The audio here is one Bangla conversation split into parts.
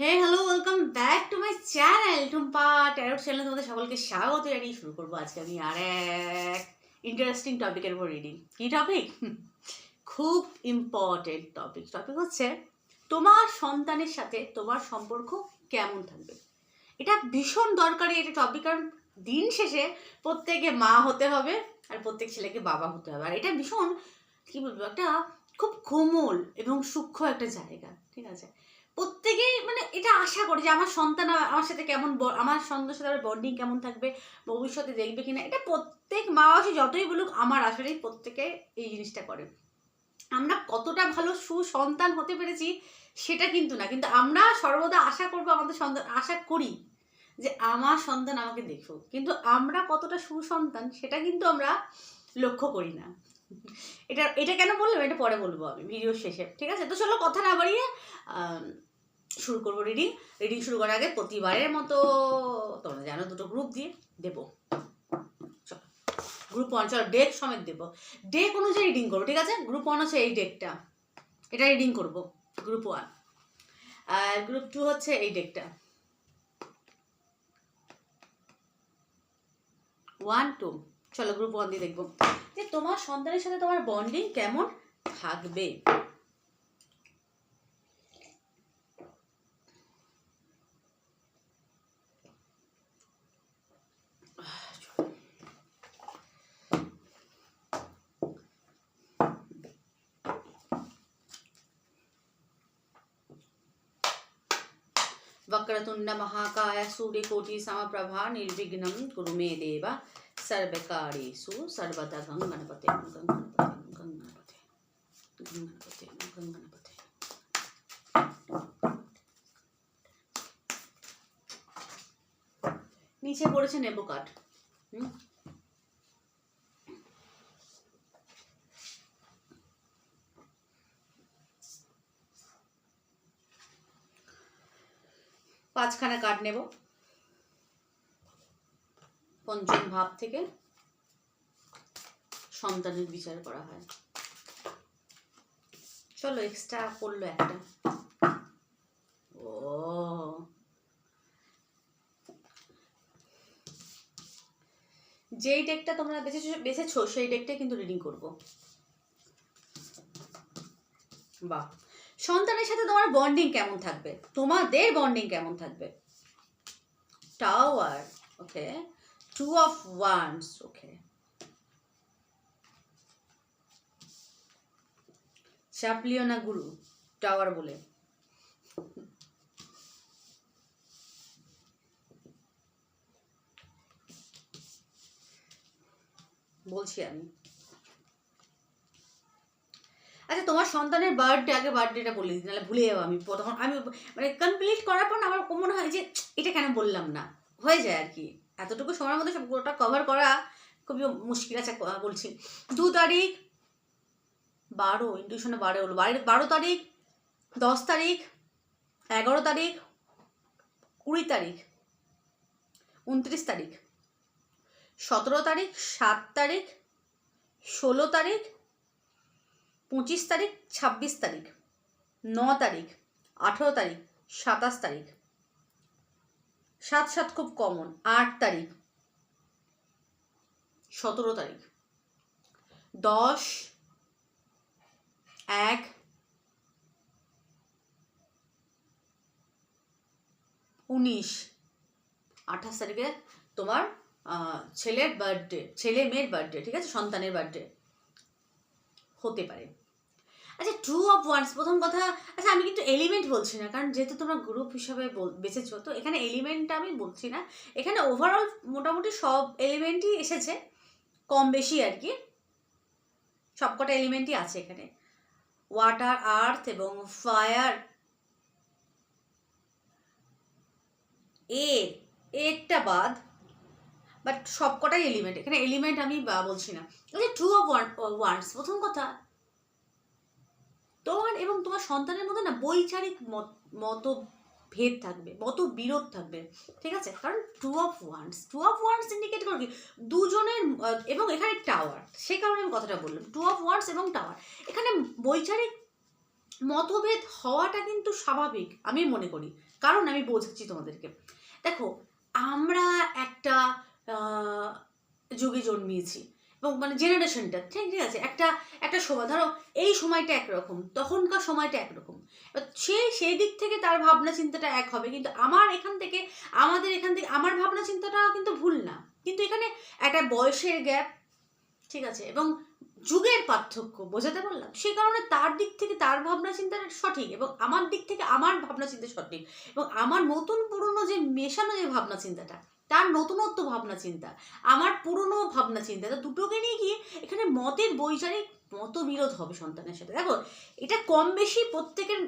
Hey hello welcome back to my channel Tumpa tarot চ্যানেলে তোমাদের সকলকে স্বাগত জানিয়ে শুরু করব আজকে আমি আর এক ইন্টারেস্টিং টপিকের উপর রিডিং কী টপিক খুব ইম্পর্টেন্ট টপিক টপিক হচ্ছে, তোমার সন্তানের সাথে তোমার সম্পর্ক কেমন থাকবে? এটা ভীষণ দরকারি এটা টপিক কারণ দিন শেষে প্রত্যেকে মা হতে হবে আর প্রত্যেক ছেলেকে বাবা হতে হবে। আর এটা ভীষণ, কী বলব, একটা খুব কোমল এবং সূক্ষ্ম একটা জায়গা, ঠিক আছে? প্রত্যেকেই মানে এটা আশা করি যে আমার সন্তান আমার সাথে কেমন আমার সন্তানের সাথে আমার বন্ডিং কেমন থাকবে, ভবিষ্যতে দেখবে কিনা, এটা প্রত্যেক মা বাসী যতই বলুক আমার আসলেই প্রত্যেকে এই জিনিসটা করে। আমরা কতটা ভালো সুসন্তান হতে পেরেছি সেটা কিন্তু না, কিন্তু আমরা সর্বদা আশা করব আমাদের সন্তান, আশা করি যে আমার সন্তান আমাকে দেখুক। কিন্তু আমরা কতটা সুসন্তান সেটা কিন্তু আমরা লক্ষ্য করি না। এটা এটা কেন বললাম? এটা পরে বলব আমি ভিডিও শেষে, ঠিক আছে? তো চলো কথা না বাড়িয়ে শুরু করব রিডিং রিডিং শুরু করার আগে প্রতিবারের মতো তোমরা জানো দুটো গ্রুপ দিয়ে দেবো। চলো গ্রুপ ওয়ান চলো ডেক সমেত দেবো। ডেক অনুযায়ী রিডিং করব, ঠিক আছে? গ্রুপ ওয়ান হচ্ছে এই ডেকটা এটা রিডিং করব গ্রুপ ওয়ান আর গ্রুপ টু হচ্ছে এই ডেকটা ওয়ান টু চলো গ্রুপ ওয়ান দিয়ে দেখবো যে তোমার সন্তানের সাথে তোমার বন্ডিং কেমন থাকবে वक्रतुण्ड महाकाय सूर्यकोटि समप्रभा निर्विघ्नं कुरु मे देव सर्वकार्येषु सर्वदा गङ्गणपते गङ्गणपते गङ्गणपते गङ्गणपते गङ्गणपते নিচে পড়েছে নেবো কাঠ হুম পাঁচখানা কার্ড নেব পঞ্চম ভাব থেকে সন্তানের বিচার করা হয়। চলো এক্সট্রা পড়ল একটা। ও। যেই ডেকটা তোমরা বেছেছো বেছেছো, সেই ডেকটাই কিন্তু রিডিং করব। বাহ। সন্তানের সাথে তোমার বন্ডিং কেমন থাকবে? তোমাদের বন্ডিং কেমন থাকবে? Tower okay two of wands okay চাপলিও না গুরু টাওয়ার বলে। বলছি আমি। আচ্ছা তোমার সন্তানের বার্থডে আগে বার্থডেটা বলে দিই নাহলে ভুলে যাব আমি। তখন আমি মানে কমপ্লিট করার পর আমার মনে হয় যে, এটা কেন বললাম না? হয়ে যায় আর কি। এতটুকু সময়ের মধ্যে সব কভার করা খুবই মুশকিল আছে বলছি। দু তারিখ বারো ইন্টিউশনে বারো হলো। বারো বারো তারিখ, দশ তারিখ, এগারো তারিখ, কুড়ি তারিখ, উনত্রিশ তারিখ, সতেরো তারিখ, সাত তারিখ, ষোলো তারিখ, পঁচিশ তারিখ, ছাব্বিশ তারিখ, ন তারিখ, আঠেরো তারিখ, সাতাশ তারিখ। সাত সাত খুব কমন আট তারিখ। সতেরো তারিখ। দশ, এক, উনিশ। আঠাশ তারিখে তোমার ছেলের বার্থডে ছেলে মেয়ের বার্থডে ঠিক আছে? সন্তানের বার্থডে হতে পারে। আচ্ছা ট্রু অফ ওয়ান্স প্রথম কথা আচ্ছা আমি কিন্তু এলিমেন্ট বলছি না, কারণ যেহেতু তোমরা গ্রুপ হিসাবে বেছেছো, তো এখানে এলিমেন্টটা আমি বলছি না। এখানে ওভারঅল মোটামুটি সব এলিমেন্টই এসেছে, কম বেশি আর কি। সবকটা এলিমেন্টই আছে এখানে। ওয়াটার আর্থ এবং ফায়ার এ, এরটা বাদ বাট সবকটাই এলিমেন্ট এখানে এলিমেন্ট আমি বলছি না। ট্রু অফ ওয়ান্স প্রথম কথা তোমার এবং তোমার সন্তানের মধ্যে না বৈচারিক মত- মতভেদ থাকবে মত বিরোধ থাকবে, ঠিক আছে? কারণ two of wands two of wands indicate করে কি? দুজনের এবং এখানে টাওয়ার সে কারণে আমি কথাটা বললাম। টু অফ ওয়ান্স এবং টাওয়ার এখানে বৈচারিক মতভেদ হওয়াটা কিন্তু স্বাভাবিক, আমি মনে করি। কারণ আমি বোঝাচ্ছি তোমাদেরকে। দেখো, আমরা একটা যুগে জন্মিয়েছি। মানে জেনারেশনটা ঠিক ঠিক আছে? একটা একটা সময়, ধরো, এই সময়টা একরকম, তখনকার সময়টা একরকম। সে সেই দিক থেকে তার ভাবনা চিন্তাটা এক হবে, কিন্তু আমার এখান থেকে, আমাদের এখান থেকে, আমার ভাবনা চিন্তাটা কিন্তু ভুল না। কিন্তু এখানে একটা বয়সের গ্যাপ ঠিক আছে? এবং যুগের পার্থক্য, বোঝাতে পারলাম? সে কারণে তার দিক থেকে তার ভাবনা চিন্তাটা সঠিক এবং আমার দিক থেকে আমার ভাবনা চিন্তা সঠিক এবং আমার নতুন পুরনো যে মেশানো যে ভাবনা চিন্তাটা তার নতুনত্ব ভাবনা চিন্তা, আমার পুরনো ভাবনা চিন্তা। তো দুটোকে নিয়ে গিয়ে এখানে মতের বৈচারিক মতবিরোধ হবে সন্তানের সাথে। দেখো, এটা কম বেশি প্রত্যেকের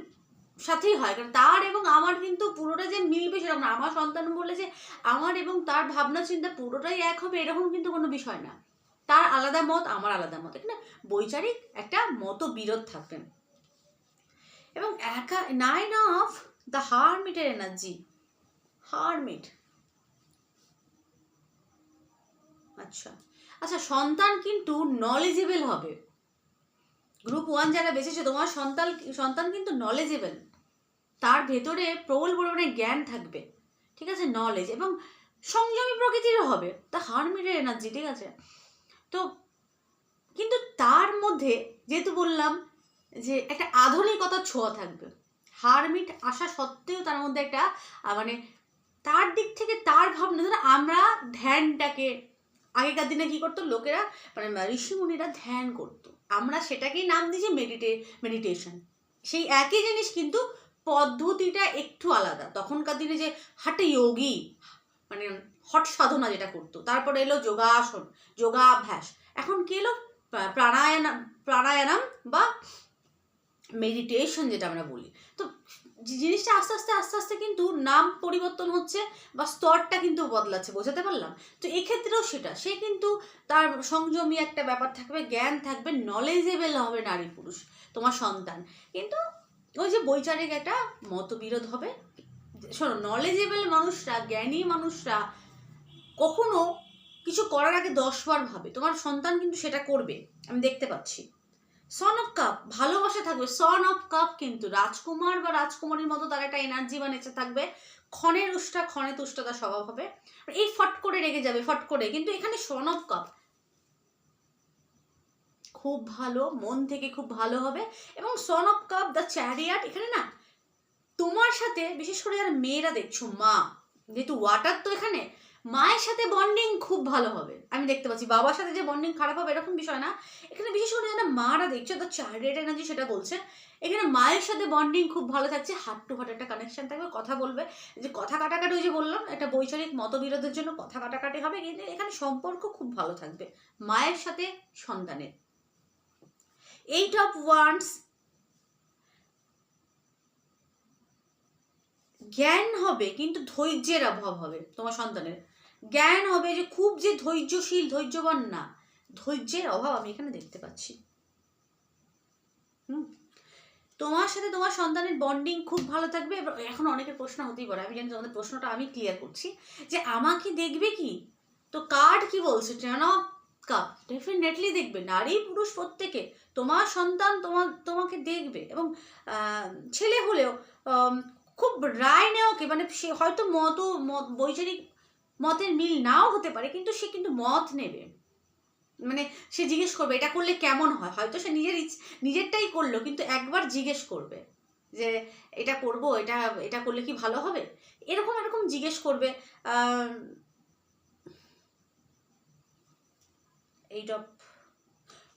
সাথেই হয়, কারণ তার এবং আমার কিন্তু পুরোটা যে মিলবে সেরকম না। আমার সন্তান বলে যে আমার এবং তার ভাবনা চিন্তা পুরোটাই এক হবে, এরকম কিন্তু কোনো বিষয় না। তার আলাদা মত, আমার আলাদা মত। এখানে বৈচারিক একটা মতবিরোধ থাকবেন এবং একা নাইন অফ দ্য হারমিটের এনার্জি হারমিট আচ্ছা। আচ্ছা সন্তান কিন্তু নলেজেবল হবে। গ্রুপ ওয়ান যারা বেঁচেছে, তোমার সন্তান সন্তান কিন্তু নলেজেবল তার ভেতরে প্রবল পরিমাণে জ্ঞান থাকবে। ঠিক আছে? নলেজ এবং সংযমী প্রকৃতিরও হবে। তা হারমিটের এনার্জি, ঠিক আছে? তো কিন্তু তার মধ্যে যেহেতু বললাম যে একটা আধুনিকতার ছোঁয়া থাকবে। হারমিট আসা সত্ত্বেও তার মধ্যে একটা মানে তার দিক থেকে তার ভাবনা, ধরো আমরা ধ্যানটাকে আগেকার দিনে কি করতো? লোকেরা মানে ঋষিমুনিরা ধ্যান করতো। আমরা সেটাকেই নাম দিয়েছি মেডিটে মেডিটেশন সেই একই জিনিস কিন্তু পদ্ধতিটা একটু আলাদা। তখনকার দিনে যে হাটে যোগী মানে হট সাধনা যেটা করতো, তারপরে এলো যোগাসন, যোগাভ্যাস। এখন কি এলো? প্রাণায়াম প্রাণায়াম বা মেডিটেশন যেটা আমরা বলি। তো জিনিসটা আস্তে আস্তে আস্তে আস্তে কিন্তু নাম পরিবর্তন হচ্ছে বা স্তরটা কিন্তু বদলাচ্ছে, বোঝাতে পারলাম? তো এক্ষেত্রেও সেটা। সে কিন্তু তার সংযমী একটা ব্যাপার থাকবে, জ্ঞান থাকবে নলেজেবেল হবে নারী পুরুষ, তোমার সন্তান। কিন্তু ওই যে বৈচারিক একটা মতবিরোধ হবে, শোনো নলেজেবেল মানুষরা, জ্ঞানী মানুষরা কখনো কিছু করার আগে দশবার ভাবে, তোমার সন্তান কিন্তু সেটা করবে, আমি দেখতে পাচ্ছি। সন অফ কাপ ভালোবাসা থাকবে। সন অফ কাপ কিন্তু রাজকুমার বা রাজকুমারীর মতো তার একটা এনার্জি বা নেচে থাকবে। ক্ষণের উষ্টা ক্ষণে তুষ্ট তার স্বভাব হবে। এই ফট করে রেগে যাবে, ফট করে। কিন্তু এখানে সন অফ কাপ খুব ভালো, মন থেকে খুব ভালো হবে। এবং son of cup the chariot এখানে না, তোমার সাথে, বিশেষ করে যারা মেয়েরা দেখছ, মা, যেহেতু ওয়াটার তো এখানে মায়ের সাথে বন্ডিং খুব ভালো হবে। আমি দেখতে পাচ্ছি, বাবার সাথে যে বন্ডিং খারাপ হবে এরকম বিষয় না। এখানে বিশেষ করে যারা মারা দেখছ দ্য চ্যারিয়াট এনার্জি সেটা বলছে। এখানে মায়ের সাথে বন্ডিং খুব ভালো থাকছে হার্ট টু হার্ট একটা কানেকশন থাকবে, কথা বলবে। যে কথা কাটাকাটি ওই যে বললাম, একটা বৈচারিক মতবিরোধের জন্য কথা কাটাকাটি হবে। কিন্তু এখানে সম্পর্ক খুব ভালো থাকবে, মায়ের সাথে সন্তানের। এইট অফ ওয়ান্স জ্ঞান হবে, কিন্তু ধৈর্যের অভাব হবে তোমার সন্তানের। জ্ঞান হবে যে খুব যে ধৈর্যশীল, ধৈর্যবান না। ধৈর্যের অভাব আমি এখানে দেখতে পাচ্ছি। হুম? তোমার সাথে তোমার সন্তানের বন্ডিং খুব ভালো থাকবে। এখন অনেকের প্রশ্ন হতেই পারে। আমি জানি তোমাদের প্রশ্নটা আমি ক্লিয়ার করছি। যে আমাকে দেখবে কি? তো কার্ড কি বলছে? অফ কাপ ডেফিনেটলি দেখবে। নারী, পুরুষ প্রত্যেকে। তোমার সন্তান তোমার তোমাকে দেখবে। এবং ছেলে হলেও খুব রায় নেওয়াকে মানে সে হয়তো মত মত, বৈচারিক মতের মিল নাও হতে পারে, কিন্তু সে কিন্তু মত নেবে। মানে সে জিজ্ঞেস করবে, এটা করলে কেমন হয়? হয়তো সে নিজের নিজেরটাই করল, কিন্তু একবার জিজ্ঞেস করবে যে, এটা করব, এটা এটা করলে কি ভালো হবে? এরকম এরকম জিজ্ঞেস করবে এইটা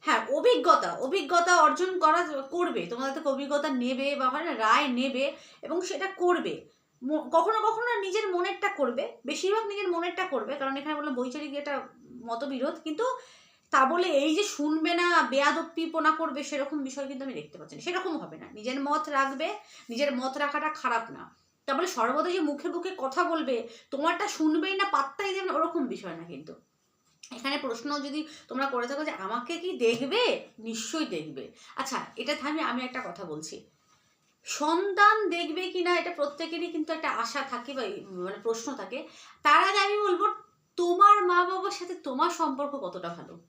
হ্যাঁ অভিজ্ঞতা অভিজ্ঞতা অর্জন করা, করবে। তোমাদের থেকে অভিজ্ঞতা নেবে বা রায় নেবে এবং সেটা করবে। কখনো কখনো নিজের মনেরটা করবে, বেশিরভাগ নিজের মনেরটা করবে, কারণ এখানে বললাম বৈচারিক এটা মতবিরোধ, কিন্তু তা বলে এই যে শুনবে না, বেয়াদপ্পিপনা করবে, সেরকম বিষয় কিন্তু আমি দেখতে পাচ্ছি না। সেরকম হবে না। নিজের মত রাখবে, নিজের মত রাখাটা খারাপ না। তা বলে সর্বদা যে মুখে মুখে কথা বলবে, তোমারটা শুনবেই না, পাত্তাই দেবে ওরকম বিষয় না কিন্তু। এখানে প্রশ্ন যদি তোমরা করে থাকো যে আমাকে কি দেখবে? নিশ্চয়ই দেখবে। আচ্ছা এটা থামি আমি একটা কথা বলছি। সন্তান দেখবে কি না এটা প্রত্যেকেরই কিন্তু একটা আশা থাকে বা মানে প্রশ্ন থাকে। তার আগে আমি বলব, তোমার মা বাবার সাথে তোমার সম্পর্ক কতটা ভালো?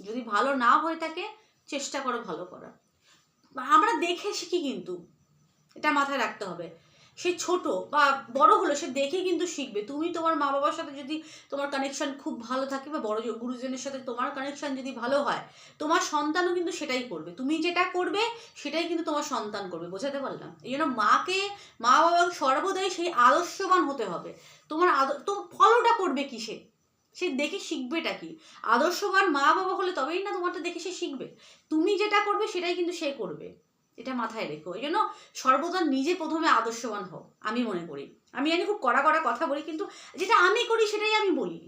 যদি ভালো না হয়ে থাকে, চেষ্টা করো ভালো করার। আমরা দেখে শিখি কিন্তু। এটা মাথায় রাখতে হবে। সে ছোট বা বড় হলো সে দেখে কিন্তু শিখবে। তুমি তোমার মা বাবার সাথে যদি তোমার কানেকশন খুব ভালো থাকে বা বড় গুরুজনের সাথে তোমার কানেকশন যদি ভালো হয়, তোমার সন্তানও কিন্তু সেটাই করবে। তুমি যেটা করবে সেটাই কিন্তু তোমার সন্তান করবে, বোঝাতে পারলাম? এই জন্য মাকে মা বাবাকে সর্বদাই সেই আদর্শবান হতে হবে। তোমার আদ তো ফলোটা করবে কিসে? সে দেখে শিখবেটা কি? আদর্শবান মা বাবা হলে তবেই না তোমারটা দেখে সে শিখবে। তুমি যেটা করবে সেটাই কিন্তু সে করবে। এটা মাথায় রেখো। এই জন্য সর্বদা নিজে প্রথমে আদর্শবান হও, আমি মনে করি। আমি জানি খুব কড়া কড়া কথা বলি, কিন্তু যেটা আমি করি সেটাই আমি বলি।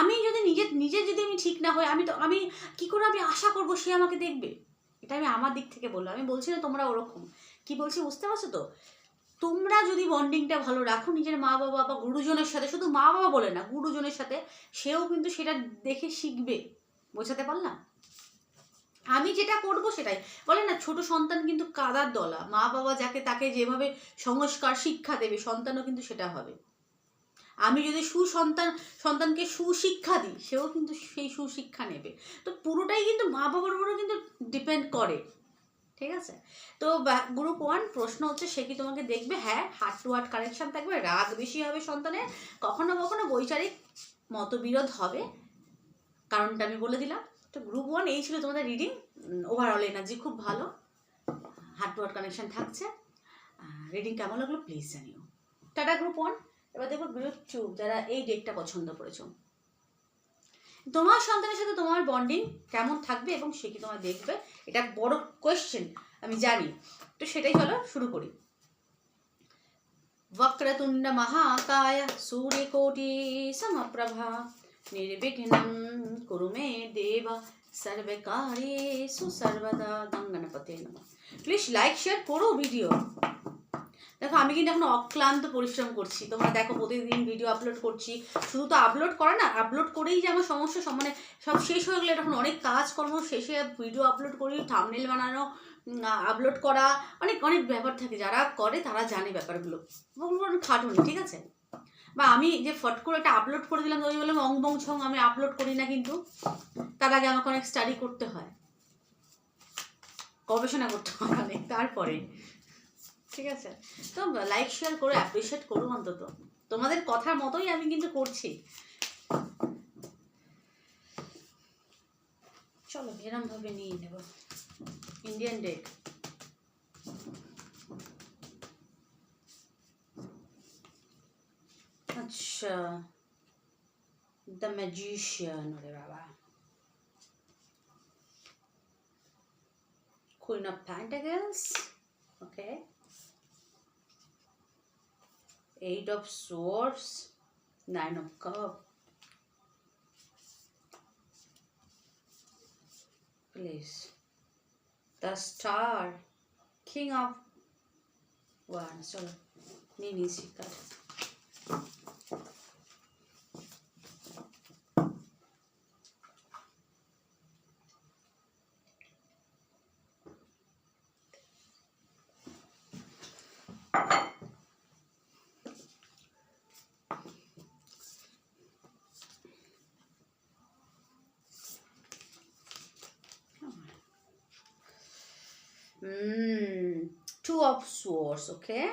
আমি যদি নিজে নিজে যদি আমি ঠিক না হই, আমি তো, আমি কি করে আমি আশা করব সে আমাকে দেখবে? এটা আমি আমার দিক থেকে বললাম। আমি বলছি না তোমরা ওরকম। কি বলছি বুঝতে পারছ তো? তোমরা যদি বন্ডিংটা ভালো রাখো, নিজের মা বাবা বা গুরুজনের সাথে, শুধু মা বাবা বলে না, গুরুজনের সাথে, সেও কিন্তু সেটা দেখে শিখবে। বোঝাতে পারলাম? আমি যেটা করব সেটাই। বলে না, ছোট সন্তান কিন্তু কাদার দলা। মা বাবা যাকে তাকে যেভাবে সংস্কার, শিক্ষা দেবে, সন্তানও কিন্তু সেটা হবে। আমি যদি সুসন্তান, সন্তানকে সুশিক্ষা দিই, সেও কিন্তু সেই সুশিক্ষা নেবে। তো পুরোটাই কিন্তু মা বাবার উপরে কিন্তু ডিপেন্ড করে। ঠিক আছে? তো গ্রুপ ওয়ান প্রশ্ন হচ্ছে, সে কি তোমাকে দেখবে? হ্যাঁ হার্ট টু হার্ট কানেকশন থাকবে, রাগ বেশি হবে সন্তানের কখনো কখনো বৈচারিক মতবিরোধ হবে। কারণটা আমি বলে দিলাম। তো গ্রুপ ওয়ান এই ছিল তোমাদের রিডিং ওভারঅল এনার্জি খুব ভালো হার্ট টু হার্ট কানেকশন থাকছে রিডিং কেমন লাগলো প্লিজ জানিও টাটা গ্রুপ ওয়ান এবার দেখো গ্রুপ টু যারা এই ডেটটা পছন্দ করেছো তোমার সন্তানের সাথে তোমার বন্ডিং কেমন থাকবে এবং সে কি তোমার দেখবে এটা বড় কোয়েশ্চেন আমি জানি তো সেটাই চলো শুরু করি वक्रतुण्ड महाकाय सूर्यकोटि समप्रभा निर्विघ्नं कुरु मे देव सर्वकार्येषु सर्वदा गङ्गणपते नमः প্লিজ লাইক শেয়ার করো ভিডিও দেখো আমি কিন্তু এখন অক্লান্ত পরিশ্রম করছি তোমরা দেখো প্রতিদিন ভিডিও আপলোড করছি শুধু তো আপলোড করা না আপলোড করেই যে আমার সমস্যা সব মানে সব শেষ হয়ে গেলে এখন অনেক কাজকর্ম শেষে ভিডিও আপলোড করি থামনেল বানানো আপলোড করা অনেক অনেক ব্যাপার থাকে যারা করে তারা জানে ব্যাপারগুলো ওগুলো অনেক খাটুনি ঠিক আছে বা আমি যে ফট করে একটা আপলোড করে দিলাম, ওই বললাম অং বং ছং আমি আপলোড করি না কিন্তু। তার আগে আমাকে অনেক স্টাডি করতে হয়। গবেষণা করতে হয় অনেক, তারপরে। ঠিক আছে? তো লাইক শেয়ার করে অ্যাপ্রিসিয়েট করুন অন্তত। তোমাদের কথার মতোই আমি কিন্তু করছি। চলো এরম ভাবে নিয়ে নেব। Indian date the magician Rabbi. Queen of Pentacles, okay. Eight of Swords, Nine of Cups. Please. The Star, King of One. so, mini secret. of swords, okay?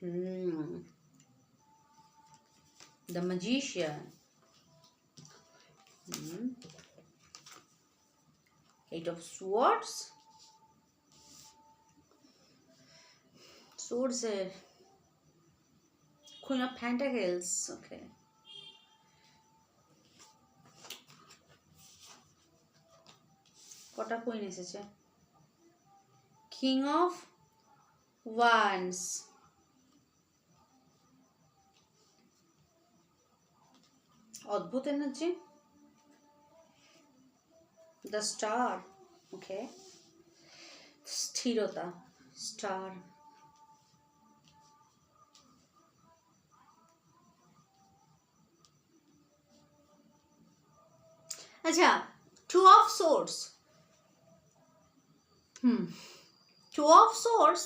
Hmm. The magician. Hmm. Eight of swords. Swords are Queen of Pentacles, okay. কটা কুইন এসেছে King of wands অদ্ভুত এনার্জি দ্য স্টার ওকে স্থিরতা. স্টার আচ্ছা two of swords hmm two of swords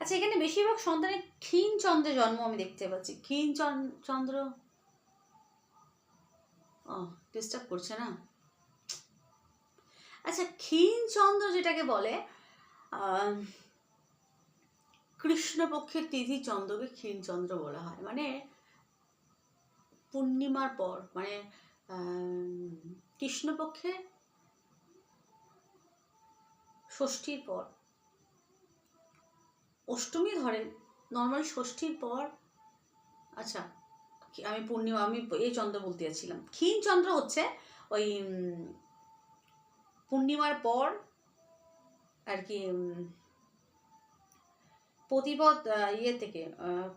আচ্ছা এখানে বেশিরভাগ সন্তানের ক্ষীণ চন্দ্রে জন্ম আমি দেখতে পাচ্ছি। ক্ষীণ চন্দ্র? ও ডিস্টার্ব করছে না? আচ্ছা ক্ষীণ চন্দ্র যেটাকে বলে কৃষ্ণপক্ষের তিথি চন্দ্রকে ক্ষীণ চন্দ্র বলা হয়। মানে পূর্ণিমার পর মানে কৃষ্ণপক্ষে ষষ্ঠীর পর। অষ্টমী ধরেন নর্মাল ষষ্ঠীর পর আচ্ছা আমি পূর্ণিমা, আমি এই চন্দ্র বলতে যাচ্ছিলাম। ক্ষীণ চন্দ্র হচ্ছে ওই পূর্ণিমার পর আর কি প্রতিপদ ইয়ে থেকে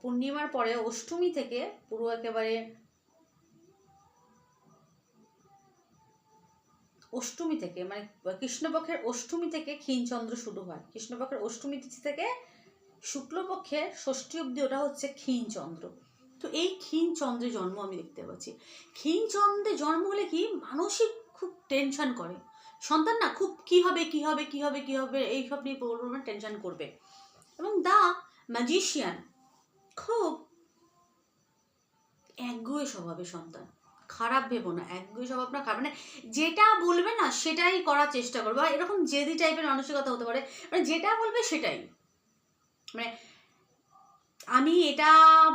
পূর্ণিমার পরে অষ্টমী থেকে পুরো একেবারে অষ্টমী থেকে মানে কৃষ্ণপক্ষের অষ্টমী থেকে ক্ষীণচন্দ্র শুরু হয়। কৃষ্ণপক্ষের অষ্টমী তিথি থেকে শুক্লপক্ষের ষষ্ঠী অবধি ওটা হচ্ছে ক্ষীণচন্দ্র। তো এই ক্ষীণচন্দ্রের জন্ম আমি দেখতে পাচ্ছি। ক্ষীণচন্দ্রে জন্ম হলে কি মানসিক খুব টেনশন করে। সন্তান না খুব কি হবে কি হবে কি হবে কি হবে, এইসব নিয়ে প্রবল টেনশন করবে। এবং দা ম্যাজিশিয়ান খুব একগুয়ে স্বভাবের সন্তান। খারাপ ভেবো না একগুয়ে স্বভাব না খারাপ। মানে যেটা বলবে না, সেটাই করার চেষ্টা করবে। বা এরকম জেদি টাইপের মানসিকতা হতে পারে মানে যেটা বলবে সেটাই। মানে আমি এটা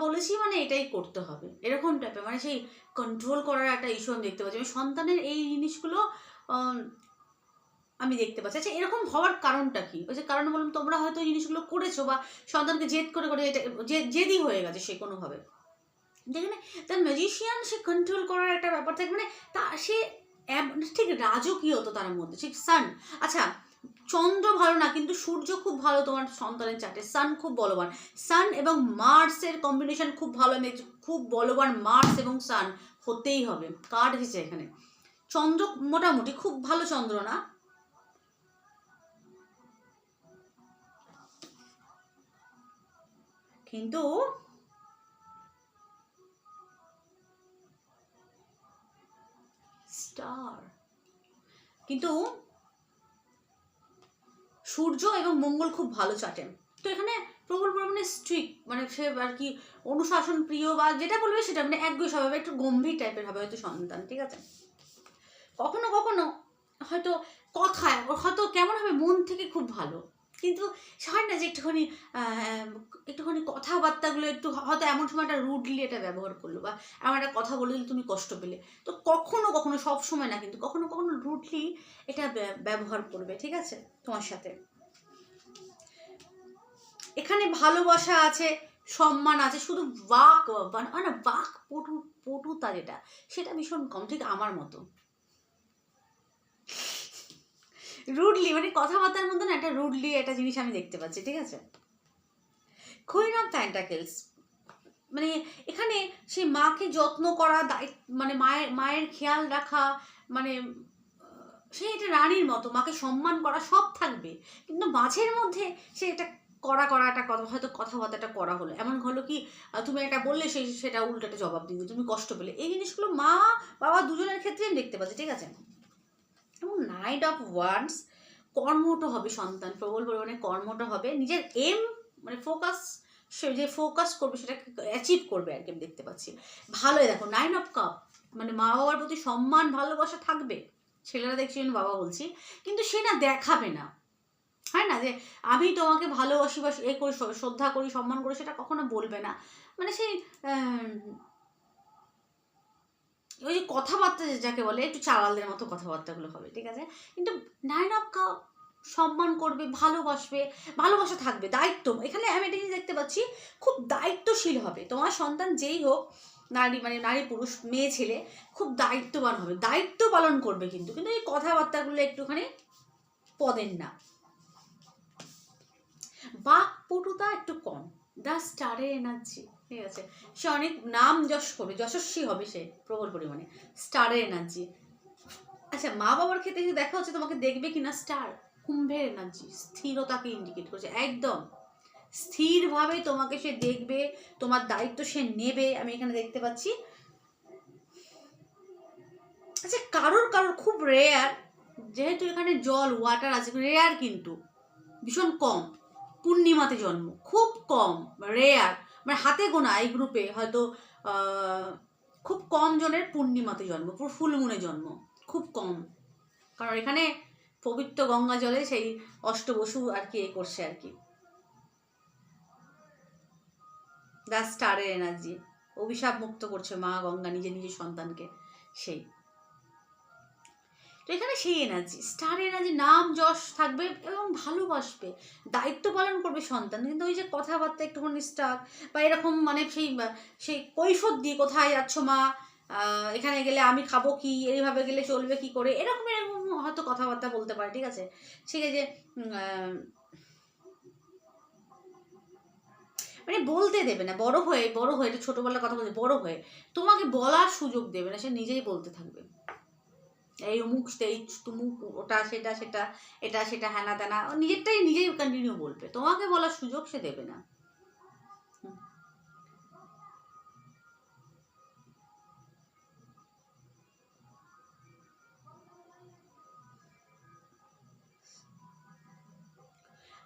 বলেছি মানে এটাই করতে হবে। এরকম টাইপের মানে সেই কন্ট্রোল করার একটা ইস্যু আমি দেখতে পাচ্ছি। মানে সন্তানের এই জিনিসগুলো আমি দেখতে পাচ্ছি। আচ্ছা এরকম হওয়ার কারণটা কি? ওই যে কারণ বললাম, তোমরা হয়তো জিনিসগুলো করেছ বা সন্তানকে জেদ করে করে এটা জেদি হয়ে গেছে সে কোনোভাবে। যেখানে তার ম্যাজিশিয়ান সে কন্ট্রোল করার একটা ব্যাপার থাকে মানে তা সে ঠিক রাজকীয় তো তার মধ্যে, ঠিক সান আচ্ছা চন্দ্র ভালো না, কিন্তু সূর্য খুব ভালো, তোমার সন্তানের চাটে সান খুব বলবান। সান এবং মার্সের কম্বিনেশন খুব ভালো খুব বলবান মার্স এবং সান হতেই হবে কার্ড এসেছে এখানে? চন্দ্র মোটামুটি, খুব ভালো চন্দ্র না? কিন্তু স্টার। কিন্তু সূর্য এবং মঙ্গল খুব ভালো চাটে। তো এখানে প্রবল পরিমাণে স্ট্রিক্ট মানে সে আর কি অনুশাসন প্রিয় বা যেটা বলবে সেটা মানে একগুই স্বভাবে, একটু গম্ভীর টাইপের হবে হয়তো সন্তান, ঠিক আছে? কখনো কখনো হয়তো কথায়, হয়তো কেমন হবে, মন থেকে খুব ভালো। কিন্তু হয় না যে একটুখানি একটুখানি কথাবার্তাগুলো একটু হয়তো এমন সময় একটা রুডলি এটা ব্যবহার করল বা এমন একটা কথা বলে দিলে তুমি কষ্ট পেলে। তো কখনো কখনো, সব সময় না, কিন্তু কখনো কখনো রুডলি এটা ব্য- ব্যবহার করবে, ঠিক আছে? তোমার সাথে। এখানে ভালোবাসা আছে, সম্মান আছে, শুধু বাক মানে না বাক পটু, পটুতা যেটা, সেটা ভীষণ কম, ঠিক আমার মতো। রুডলি মানে কথাবার্তার মধ্যে না একটা রুডলি একটা জিনিস আমি দেখতে পাচ্ছি, ঠিক আছে? কুইন অফ প্যান্টাকেলস মানে এখানে সেই মাকে যত্ন করা মানে মায়ের মায়ের খেয়াল রাখা মানে সে এটা রানীর মতো, মাকে সম্মান করা সব থাকবে, কিন্তু মাঝের মধ্যে সে এটা করা করা একটা কথা, হয়তো কথাবার্তাটা করা হলো। এমন হলো কি তুমি একটা বললে সেই সেটা উল্টাটা জবাব দিবে, তুমি কষ্ট পেলে। এই জিনিসগুলো মা, বাবা দুজনের ক্ষেত্রে আমি দেখতে পাচ্ছি, ঠিক আছে? নাইট অফ ওয়ান্স কর্মটা হবে সন্তান, প্রবল পরিমাণে কর্মটা হবে, নিজের এম মানে ফোকাস সে যে ফোকাস করবে সেটাকে অ্যাচিভ করবে আর কি আমি দেখতে পাচ্ছি। ভালোই দেখো নাইন অফ কাপ মানে মা বাবার প্রতি সম্মান, ভালোবাসা থাকবে, ছেলেরা দেখছি আমি বাবা বলছি, কিন্তু সে না দেখাবে না। হয় না যে আমি তোমাকে ভালোবাসি বা এ করি, শ্রদ্ধা করি, সম্মান করি, সেটা কখনো বলবে না। মানে সেই ওই যে কথাবার্তা যাকে বলে, একটু চাওয়ালদের মতো কথাবার্তাগুলো হবে, ঠিক আছে? কিন্তু কাপ সম্মান করবে, ভালোবাসবে, ভালোবাসা থাকবে, দায়িত্ব। এখানে আমি জিনিস দেখতে পাচ্ছি, খুব দায়িত্বশীল হবে। তোমার সন্তান যেই হোক, নারী মানে নারী পুরুষ, মেয়ে, ছেলে, খুব দায়িত্ববান হবে। দায়িত্ব পালন করবে কিন্তু কিন্তু এই কথাবার্তাগুলো একটুখানি পদের না। বাক পটুতা একটু কম দ্য স্টারের এনার্জি। ঠিক আছে। সে অনেক নাম যশ করবে, যশস্বী হবে সে প্রবল পরিমাণে। স্টারের এনার্জি আচ্ছা মা বাবার ক্ষেত্রে যদি দেখা হচ্ছে তোমাকে দেখবে কিনা? স্টার কুম্ভের এনার্জি স্থিরতাকে ইন্ডিকেট করছে, একদম। স্থিরভাবে তোমাকে সে দেখবে, তোমার দায়িত্ব সে নেবে, আমি এখানে দেখতে পাচ্ছি। আচ্ছা কারোর কারোর খুব রেয়ার যেহেতু এখানে জল ওয়াটার আছে রেয়ার কিন্তু। ভীষণ কম। পূর্ণিমাতে জন্ম, খুব কম রেয়ার মানে হাতে গোনা এই গ্রুপে হয়তো খুব কম জনের পূর্ণিমাতে জন্ম পুরো ফুল মুনে জন্ম, খুব কম। কারণ এখানে পবিত্র গঙ্গা জলে সেই অষ্টবসু আর কি এ করছে আর কি। দ্য স্টারের এনার্জি অভিশাপ মুক্ত করছে মা গঙ্গা নিজে নিজের সন্তানকে, সেই। তো এখানে সেই এনার্জি স্টার এনার্জি নাম যশ থাকবে এবং ভালোবাসবে। দায়িত্ব পালন করবে সন্তান, কিন্তু ওই যে কথাবার্তা একটুখানি স্টার বা এরকম মানে সেই সেই কৈফত দিয়ে কোথায় যাচ্ছ মা? এখানে গেলে আমি খাব কি? এইভাবে গেলে চলবে কি করে? এরকম এরকম হয়তো কথাবার্তা বলতে পারে, ঠিক আছে? ঠিক আছে মানে বলতে দেবে না, বড় হয়ে বড় হয়ে ছোটবেলার কথা বলছে বড় হয়ে। তোমাকে বলার সুযোগ দেবে না, সে নিজেই বলতে থাকবে। এই অমুক এই তুমুক ওটা, সেটা সেটা, এটা, সেটা হ্যানা ও নিজেরটাই নিজেই কন্টিনিউ বলবে। তোমাকে বলার সুযোগ সে দেবে না।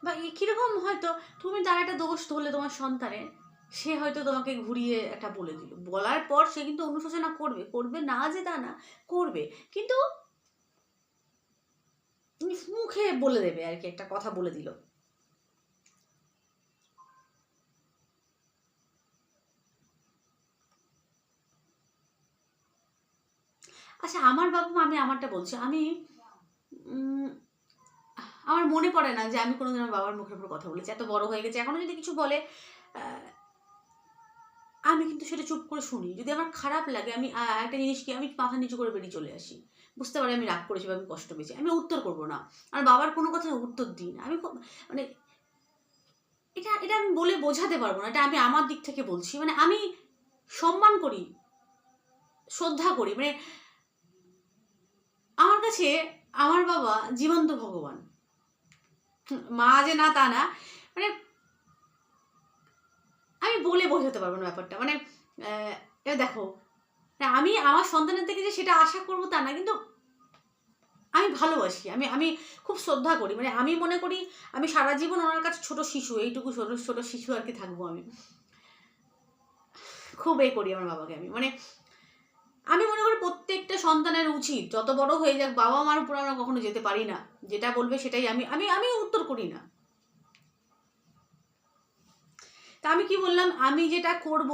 বা কীরকম হয়তো, তুমি তার একটা দোষ ধরলে তোমার সন্তানের? সে হয়তো তোমাকে ঘুরিয়ে একটা বলে দিল। বলার পর সে কিন্তু অনুশোচনা করবে করবে না যে তা না করবে। কিন্তু মুখে বলে দেবে আর কি একটা কথা বলে দিল। আচ্ছা আমার বাবা মা আমি আমারটা বলছি। আমি আমার মনে পড়ে না যে আমি কোনোদিন আমার বাবার মুখের উপর কথা বলেছি। এত বড় হয়ে গেছে। এখনও যদি কিছু বলে আহ, আমি কিন্তু সেটা চুপ করে শুনি। যদি আমার খারাপ লাগে, আমি একটা জিনিস কি আমি মাথা নিচু করে বেরিয়ে চলে আসি। বুঝতে পারি আমি রাগ করেছি বা আমি কষ্ট পেয়েছি। আমি উত্তর করব না। আর বাবার কোনো কথা উত্তর দিই না। আমি মানে এটা এটা আমি বলে বোঝাতে পারব না। এটা আমি আমার দিক থেকে বলছি। মানে আমি সম্মান করি, শ্রদ্ধা করি। মানে আমার কাছে আমার বাবা জীবন্ত ভগবান। মা যে না, তা না। মানে আমি বলে বোঝাতে পারব না ব্যাপারটা। মানে এবার দেখো আমি আমার সন্তানের থেকে যে সেটা আশা করব তা না, কিন্তু আমি ভালোবাসি, আমি আমি খুব শ্রদ্ধা করি। মানে আমি মনে করি, আমি সারা জীবন ওনার কাছে ছোট শিশু, এইটুকু ছোটো, ছোট শিশু আর কি থাকব আমি। খুব এ করি আমার বাবাকে আমি। মানে আমি মনে করি প্রত্যেকটা সন্তানের উচিত, যত বড় হয়ে যাক বাবা মার উপর আমরা কখনো যেতে পারি না। যেটা বলবে সেটাই আমি আমি আমি উত্তর করি না। তা আমি কি বললাম? আমি যেটা করব,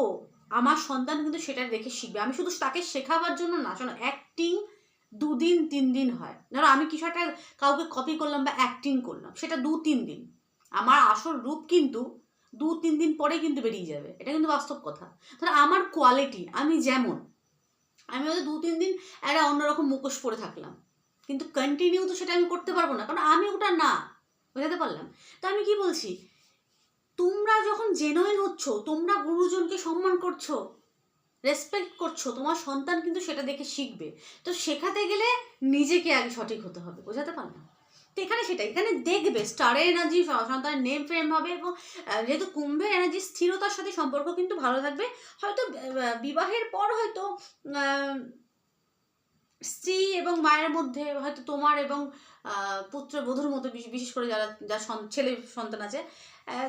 আমার সন্তান কিন্তু সেটা দেখে শিখবে। আমি শুধু তাকে শেখাবার জন্য না, শোনো অ্যাক্টিং দুদিন, তিন দিন হয়। ধরো, আমি কিছু একটা কাউকে কপি করলাম বা অ্যাক্টিং করলাম, সেটা দু, তিন দিন। আমার আসল রূপ কিন্তু দু, তিন দিন পরে কিন্তু বেরিয়ে যাবে। এটা কিন্তু বাস্তব কথা। ধরো, আমার কোয়ালিটি আমি যেমন, আমি হয়তো দু, তিন দিন একটা অন্যরকম মুখোশ পরে থাকলাম। কিন্তু কন্টিনিউ তো সেটা আমি করতে পারব না, কারণ আমি ওটা না, বোঝাতে পারলাম। তো আমি কি বলছি? তোমরা যখন জেনুইন হচ্ছ, তোমরা গুরুজনকে সম্মান করছ রেসপেক্ট করছ, তোমার সন্তান কিন্তু সেটা দেখে শিখবে। তো শেখাতে গেলে নিজেকে আগে সঠিক হতে হবে, বোঝাতে পারলাম তো এখানে সেটা, এখানে দেখবে স্টারের এনার্জি সন্তানের নেম ফ্রেম হবে এবং যেহেতু কুম্ভের এনার্জি স্থিরতার সাথে সম্পর্ক কিন্তু ভালো থাকবে। হয়তো বিবাহের পর হয়তো স্ত্রী এবং মায়ের মধ্যে হয়তো তোমার এবং পুত্র বধূর মতো, বিশ- বিশেষ করে যারা, যার ছেলে সন্তান আছে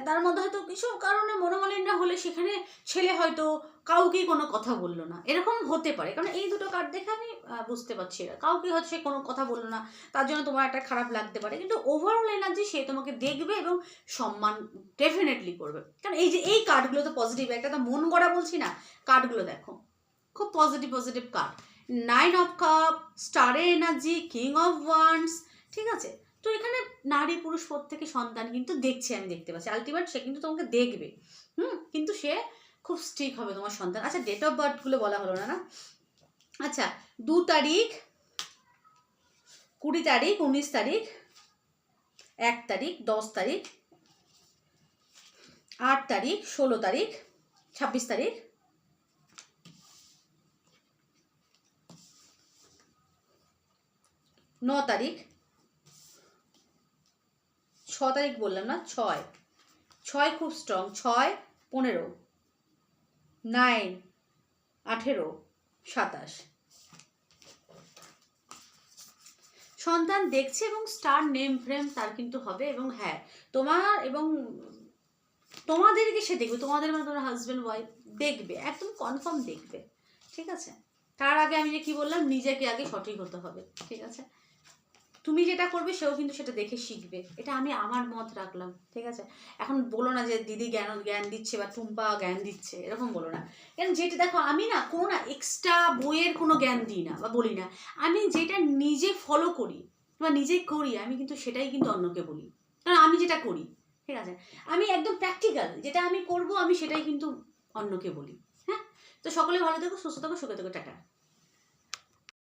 তার মধ্যে হয়তো কিছু কারণে মনোমালিন্য হলে সেখানে ছেলে হয়তো কাউকেই কোনো কথা বলল না। এরকম হতে পারে। কারণ এই দুটো কার্ড দেখে আমি বুঝতে পারছি এটা কাউকে সে কোনো কথা বলল না, তার জন্য তোমার একটা খারাপ লাগতে পারে। কিন্তু ওভারঅল এনার্জি সে তোমাকে দেখবে এবং সম্মান ডেফিনেটলি করবে। কারণ এই যে, এই কার্ডগুলো তো পজিটিভ একটা তো মন গড়া বলছি না কার্ডগুলো দেখো। খুব positive positive card nine of cup স্টারে এনার্জি কিং অফ ওয়ান্স ঠিক আছে? তো এখানে নারী পুরুষ প্রত্যেকে সন্তান কিন্তু দেখছে, আমি দেখতে পাচ্ছি। আলটিমেট সে কিন্তু তোমাকে দেখবে। হুম? কিন্তু সে খুব স্ট্রিক হবে তোমার সন্তান। আচ্ছা ডেট অফ বার্থগুলো বলা হলো না না? আচ্ছা দু তারিখ, কুড়ি তারিখ, উনিশ তারিখ, এক তারিখ, দশ তারিখ, আট তারিখ, ষোলো তারিখ, ছাব্বিশ তারিখ। ন তারিখ তারিখ বললাম না, ছয়। ছয় খুব স্ট্রং ছয়, পনেরো। নাইন আঠেরো, সাতাশ। সন্তান দেখছে এবং স্টার নেম ফ্রেম তার কিন্তু হবে এবং হ্যাঁ তোমার এবং তোমাদেরকে সে দেখবে, তোমাদের মানে তোমার হাজব্যান্ড ওয়াইফ দেখবে, একদম কনফার্ম দেখবে, ঠিক আছে? তার আগে আমি যে কি বললাম, নিজেকে আগে সঠিক হতে হবে, ঠিক আছে? তুমি যেটা করবে সেও কিন্তু সেটা দেখে শিখবে। এটা আমি আমার মত রাখলাম, ঠিক আছে? এখন বলো না যে দিদি জ্ঞান জ্ঞান দিচ্ছে বা টুম্পা জ্ঞান দিচ্ছে, এরকম বলো না। কারণ যেটা দেখো, আমি না কোনো না এক্সট্রা বইয়ের কোনো জ্ঞান দিই না বা বলি না। আমি যেটা নিজে ফলো করি বা নিজে করি, আমি কিন্তু সেটাই কিন্তু অন্যকে বলি। কারণ আমি যেটা করি, ঠিক আছে? আমি একদম প্র্যাকটিক্যাল যেটা আমি করব, আমি সেটাই কিন্তু অন্যকে বলি হ্যাঁ? তো সকলে ভালো থেকো, সুস্থ থাকো, সুখে থেকো, টাটা।